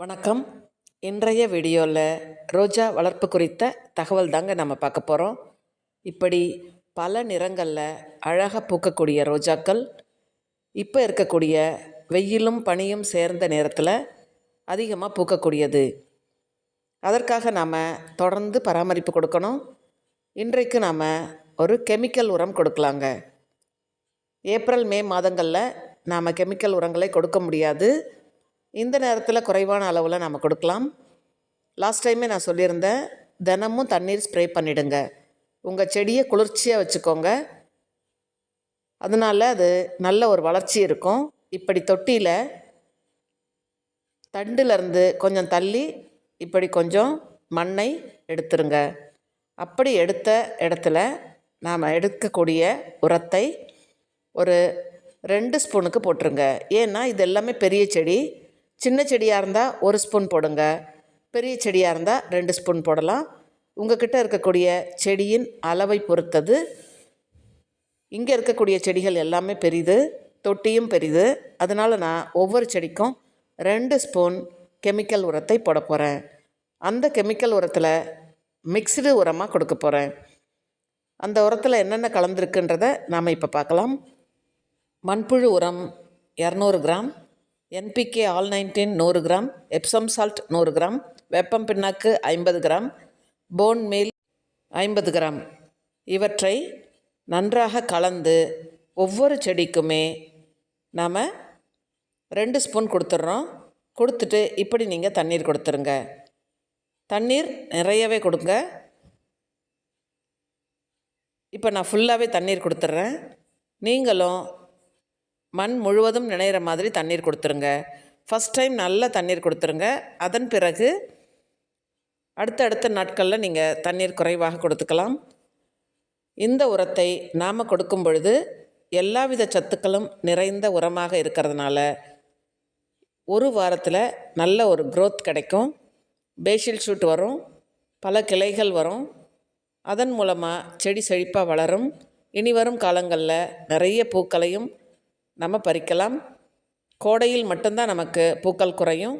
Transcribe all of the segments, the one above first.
வணக்கம். இன்றைய வீடியோவில் ரோஜா வளர்ப்பு குறித்த தகவல் தாங்க நம்ம பார்க்க போகிறோம் இப்படி பல நிறங்களில் அழகாக பூக்கக்கூடிய ரோஜாக்கள் இப்போ இருக்கக்கூடிய வெயிலும் பனியும் சேர்ந்த நேரத்தில் அதிகமாக பூக்கக்கூடியது. அதற்காக நாம் தொடர்ந்து பராமரிப்பு கொடுக்கணும். இன்றைக்கு நாம் ஒரு கெமிக்கல் உரம் கொடுக்கலாங்க. ஏப்ரல் மே மாதங்களில் நாம் கெமிக்கல் உரங்களை கொடுக்க முடியாது. இந்த நேரத்தில் குறைவான அளவில் நம்ம கொடுக்கலாம். லாஸ்ட் டைமே நான் சொல்லியிருந்தேன் தினமும் தண்ணீர் ஸ்ப்ரே பண்ணிவிடுங்க உங்கள் செடியை குளிர்ச்சியாக வச்சுக்கோங்க. அதனால் அது நல்ல ஒரு வளர்ச்சி இருக்கும். இப்படி தொட்டியில் தண்டுலேருந்து கொஞ்சம் தள்ளி இப்படி கொஞ்சம் மண்ணை எடுத்துருங்க. அப்படி எடுத்த இடத்துல நாம் எடுக்கக்கூடிய உரத்தை ஒரு ரெண்டு ஸ்பூனுக்கு போட்டுருங்க. ஏன்னா இது எல்லாமே பெரிய செடி. சின்ன செடியாக இருந்தால் ஒரு ஸ்பூன் போடுங்க. பெரிய செடியாக இருந்தால் ரெண்டு ஸ்பூன் போடலாம். உங்கக்கிட்ட இருக்கக்கூடிய செடியின் அளவை பொறுத்தது. இங்கே இருக்கக்கூடிய செடிகள் எல்லாமே பெரிது தொட்டியும் பெரிது. அதனால் நான் ஒவ்வொரு செடிக்கும் ரெண்டு ஸ்பூன் கெமிக்கல் உரத்தை போட போகிறேன் அந்த கெமிக்கல் உரத்தில் மிக்சடு உரமாக கொடுக்க போகிறேன் அந்த உரத்தில் என்னென்ன கலந்துருக்குன்றதை நாம் இப்போ பார்க்கலாம். மண்புழு உரம் இரநூறு கிராம். என்பிகே ஆல் நைன்டீன் நூறு கிராம். எப்சம் சால்ட் நூறு கிராம். வெப்பம் பின்னாக்கு ஐம்பது கிராம். போன் மீல் ஐம்பது கிராம். இவற்றை நன்றாக கலந்து ஒவ்வொரு செடிக்குமே நாம் ரெண்டு ஸ்பூன் கொடுத்துட்றோம். கொடுத்துட்டு இப்படி நீங்கள் தண்ணீர் கொடுத்துருங்க. தண்ணீர் நிறையவே கொடுங்க. இப்போ நான் ஃபுல்லாகவே தண்ணீர் கொடுத்துட்றேன். நீங்களும் மண் முழுவதும் நினைகிற மாதிரி தண்ணீர் கொடுத்துருங்க. ஃபஸ்ட் டைம் நல்ல தண்ணீர் கொடுத்துருங்க. அதன் பிறகு அடுத்தடுத்த நாட்களில் நீங்கள் தண்ணீர் குறைவாக கொடுத்துக்கலாம். இந்த உரத்தை நாம் கொடுக்கும் பொழுது எல்லாவித சத்துக்களும் நிறைந்த உரமாக இருக்கிறதுனால ஒரு வாரத்தில் நல்ல ஒரு க்ரோத் கிடைக்கும். பேஷில் ஷூட் வரும். பல கிளைகள் வரும். அதன் மூலமாக செடி செழிப்பாக வளரும். இனி வரும் காலங்களில் நிறைய பூக்களையும் நம்ம பறிக்கலாம். கோடையில் மட்டும்தான் நமக்கு பூக்கள் குறையும்.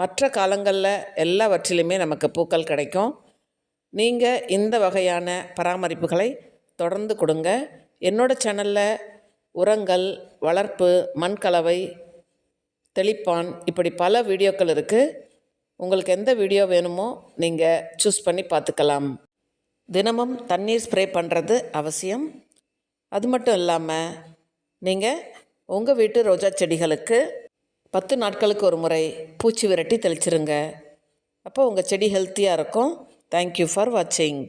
மற்ற காலங்களில் எல்லாவற்றிலுமே நமக்கு பூக்கள் கிடைக்கும். நீங்கள் இந்த வகையான பராமரிப்புகளை தொடர்ந்து கொடுங்க. என்னோடய சேனலில் உரங்கள் வளர்ப்பு மண்கலவை தெளிப்பான் இப்படி பல வீடியோக்கள் இருக்குது உங்களுக்கு எந்த வீடியோ வேணுமோ நீங்கள் சூஸ் பண்ணி பார்த்துக்கலாம். தினமும் தண்ணீர் ஸ்ப்ரே பண்ணுறது அவசியம். அது மட்டும் இல்லாமல் நீங்கள் உங்கள் வீட்டு ரோஜா செடிகளுக்கு பத்து நாட்களுக்கு ஒரு முறை பூச்சி விரட்டி தெளிச்சிருங்க. அப்போ உங்கள் செடி ஹெல்த்தியாக இருக்கும். தேங்க்யூ ஃபார் வாட்சிங்